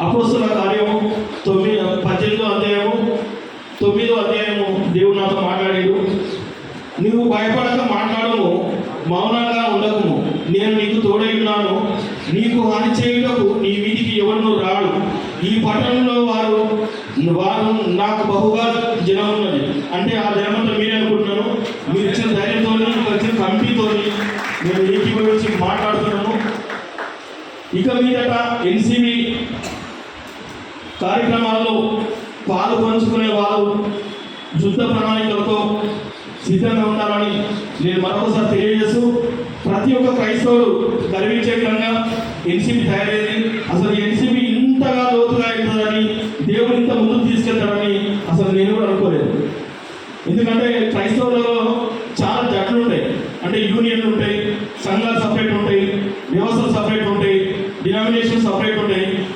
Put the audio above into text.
అపోస్తుల కార్యము తొమ్మిది పద్దెనిమిదో అధ్యాయము తొమ్మిదో అధ్యాయము దేవుడు నాతో మాట్లాడాడు. నువ్వు భయపడక మాట్లాడము మౌనంగా ఉండకము. నేను నీకు తోడై ఉన్నాను. నీకు హాని చేయుటకు నీ వీధికి ఎవరు రాడు. ఈ పట్టణంలో వారు వారు నాకు బహుగా జనం ఉన్నది. అంటే ఆ జనమంతా మీరే అనుకుంటున్నాను. మీరు ఇచ్చిన ధైర్యంతో మీకు వచ్చిన కంపెనీతో నేను గురించి మాట్లాడుతున్నాను ఇక మీదట ఎన్సీబీ కార్యక్రమాల్లో పాలు పంచుకునే వాళ్ళు యుద్ధ ప్రణాళికలతో సిద్ధంగా ఉండాలని నేను మరొకసారి తెలియజేస్తూ ప్రతి ఒక్క క్రైస్తవుడు గర్వించే విధంగా ఎన్సీబీ తయారైంది. అసలు ఎన్సీబీ ఇంతగా లోతుగా అవుతుందని దేవుడు ఇంత ముందుకు తీసుకెళ్తాడని అసలు నేను కూడా అనుకోలేదు. ఎందుకంటే క్రైస్తవులలో చాలా జట్లు ఉంటాయి. అంటే యూనియన్లు ఉంటాయి సంఘాలు సపరేట్ ఉంటాయి వ్యవస్థలు సపరేట్ ఉంటాయి డినామినేషన్ సపరేట్ ఉంటాయి.